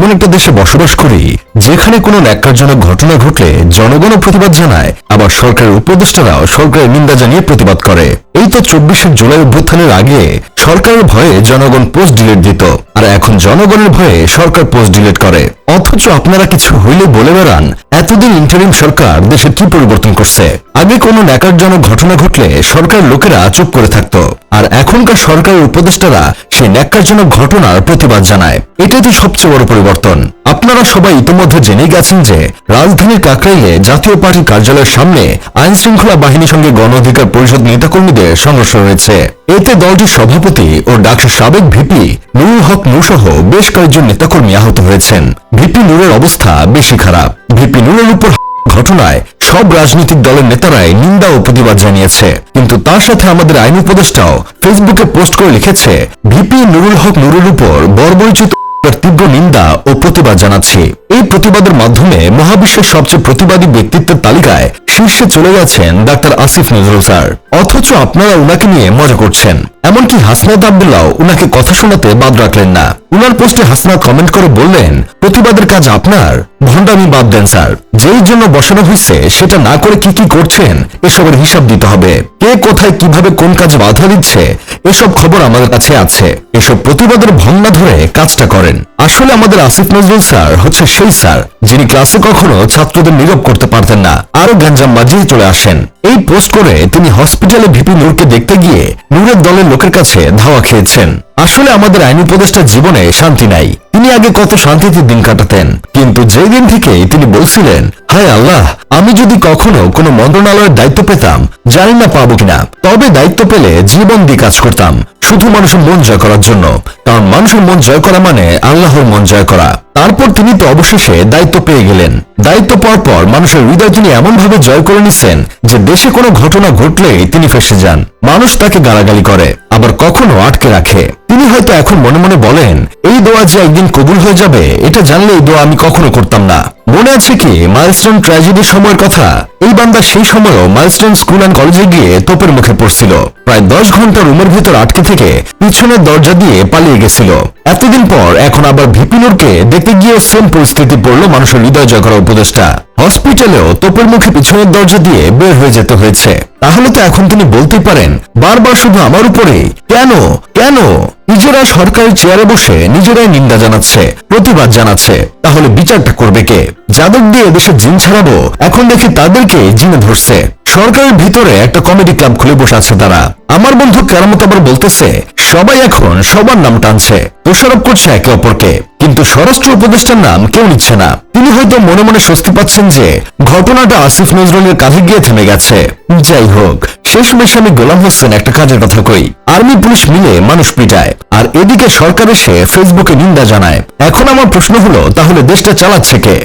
এমন একটা দেশে বসবাস করি, যেখানে কোনো ন্যাক্কারজনক ঘটনা ঘটলে জনগণও প্রতিবাদ জানায়, আবার সরকারের উপদেষ্টারাও সরকারের নিন্দা জানিয়ে প্রতিবাদ করে। এই তো চব্বিশে জুলাই অভ্যুত্থানের আগে সরকারের ভয়ে জনগণ পোস্ট ডিলিট দিত, আর এখন জনগণের ভয়ে সরকার পোস্ট ডিলিট করে। অথচ আপনারা কিছু হইলে বলে বেড়ান, এতদিন ইন্টারিম সরকার দেশে কি পরিবর্তন করছে? আগে কোনো ন্যাকারজনক ঘটনা ঘটলে সরকার লোকেরা চুপ করে থাকত, আর এখনকার সরকারের উপদেষ্টারা সেই ন্যাক্কারজনক ঘটনার প্রতিবাদ জানায়। এটাই তো সবচেয়ে বড় পরিবর্তন। আপনারা সবাই ইতিমধ্যে জেনে গেছেন যে রাজধানীর কাকরাইলে জাতীয় পার্টি কার্যালয়ের সামনে আইন শৃঙ্খলা বাহিনীর সঙ্গে গণ অধিকার পরিষদ নেতাকর্মীদের সংঘর্ষ হয়েছে এতে দলটির সভাপতি ও ডাকসুর সাবেক ভিপি নুরুল হক নূরসহ বেশ কয়েকজন নেতাকর্মী আহত হয়েছেন। ভিপি নূরের অবস্থা বেশি খারাপ। ভিপি নূরের উপর ঘটনায় সব রাজনৈতিক দলের নেতারাই নিন্দা ও প্রতিবাদ জানিয়েছে। কিন্তু তার সাথে আমাদের আইন উপদেষ্টাও ফেসবুকে পোস্ট করে লিখেছে, ভিপি নুরুল হক নুরুল উপর বর্বরিচিত তার তীব্র নিন্দা ও প্রতিবাদ জানাচ্ছে। এই প্রতিবাদের মাধ্যমে মহাবিশ্বের সবচেয়ে প্রতিবাদী ব্যক্তিত্বের তালিকায় শীর্ষে চলে গেছেন ডাক্তার আসিফ নজরুল স্যার। অথচ আপনারা উনাকে নিয়ে মজা করছেন। এমনকি হাসনাত আবদুল্লাহ উনাকে কথা শোনাতে বাদ রাখলেন না। উনার পোস্টে হাসনাত কমেন্ট করে বললেন, প্রতিবাদের কাজ আপনার। ভণ্ডামি বাদ দেন স্যার। যেই জন্য বসানো হয়েছে সেটা না করে কি কি করছেন, এসবের হিসাব দিতে হবে। কে কোথায় কীভাবে কোন কাজে বাধা দিচ্ছে, এসব খবর আমাদের কাছে আছে। এসব প্রতিবাদের ভঙ্গা ধরে কাজটা করেন। আসলে আমাদের আসিফ নজরুল স্যার হচ্ছে সেই স্যার, যিনি ক্লাসে কখনো ছাত্রদের নীরব করতে পারতেন না। আরও গ্যাঞ্জাম বাজিয়ে চলে আসেন। এই পোস্ট করে তিনি হসপিটালে ভিপি নূরকে দেখতে গিয়ে নূরের দলের লোকের কাছে ধাওয়া খেয়েছেন। আসলে আমাদের আইন উপদেষ্টার জীবনে শান্তি নাই। তিনি আগে কত শান্তিতে দিন কাটাতেন। কিন্তু যেই দিন থেকে তিনি বলছিলেন, হায় আল্লাহ, আমি যদি কখনো কোনো মন্ত্রণালয়ের দায়িত্ব পেতাম, জানি না পাবো কিনা। তবে দায়িত্ব পেলে জীবন দিয়ে কাজ করতাম। শুধু মানুষের মন জয় করার জন্য, কারণ মানুষের মন জয় করা মানে আল্লাহর মন জয় করা। তারপর তিনি তো অবশেষে দায়িত্ব পেয়ে গেলেন। দায়িত্ব পাওয়ার পর মানুষের হৃদয় তিনি এমনভাবে জয় করে নিচ্ছেন যে দেশে কোনো ঘটনা ঘটলেই তিনি ফেসে যান। মানুষ তাকে গালাগালি করে, আবার কখনো আটকে রাখে। তিনি হয়তো এখন মনে মনে বলেন, এই দোয়া যে একদিন কবুল হয়ে যাবে, এটা জানলে এই দোয়া আমি কখনো করতাম না। মনে আছে কি, মাইলস্টোন ট্র্যাজেডির সময়ের কথা? এই বান্দা সেই সময়ও মাইলস্টোন স্কুল অ্যান্ড কলেজে গিয়ে তোপের মুখে পড়ছিল। প্রায় দশ ঘণ্টা রুমের ভিতর আটকে থেকে পিছনের দরজা দিয়ে পালিয়ে গেছিল। এতদিন পর এখন আবার ভিপিনুরকে দেখতে গিয়ে সেম পরিস্থিতি পড়ল মানুষের হৃদয় জয় করা উপদেষ্টা হসপিটালেও তোপের মুখে পিছনের দরজা দিয়ে বের হয়ে যেতে হয়েছে। তাহলে তো এখন তিনি বলতেই পারেন, বারবার শুধু আমার উপরে কেন? কেন? নিজেরা সরকারি চেয়ারে বসে নিজেরাই নিন্দা জানাচ্ছে, প্রতিবাদ জানাচ্ছে, তাহলে বিচারটা করবে কে? যাদের দিয়ে দেশের জিন ছাড়াবো? এখন দেখি তাদেরকে জিনে ধরছে। সরকারের ভিতরে একটা কমেডি ক্লাব খুলে বসে আছে তারা। আমার বন্ধু কেরামত আবার বলতেছে, সবাই এখন সবার নাম টানছে। দোষারোপ করছে একে অপরকে। কিন্তু স্বরাষ্ট্র উপদেষ্টার নাম কেউ নিচ্ছে না। তিনি হয়তো মনে মনে স্বস্তি পাচ্ছেন যে, ঘটনাটা আসিফ নজরুলের কাঁধে গিয়ে থেমে গেছে। যাই হোক শেষমেশ আমি গোলাম হোসেন একটা কাজের কথা কই। আর্মি পুলিশ মিলে মানুষ পিটায়, আর এদিকে সরকার এসে ফেসবুকে নিন্দা জানায়। এখন আমার প্রশ্ন হলো, তাহলে দেশটা চালাচ্ছে কে?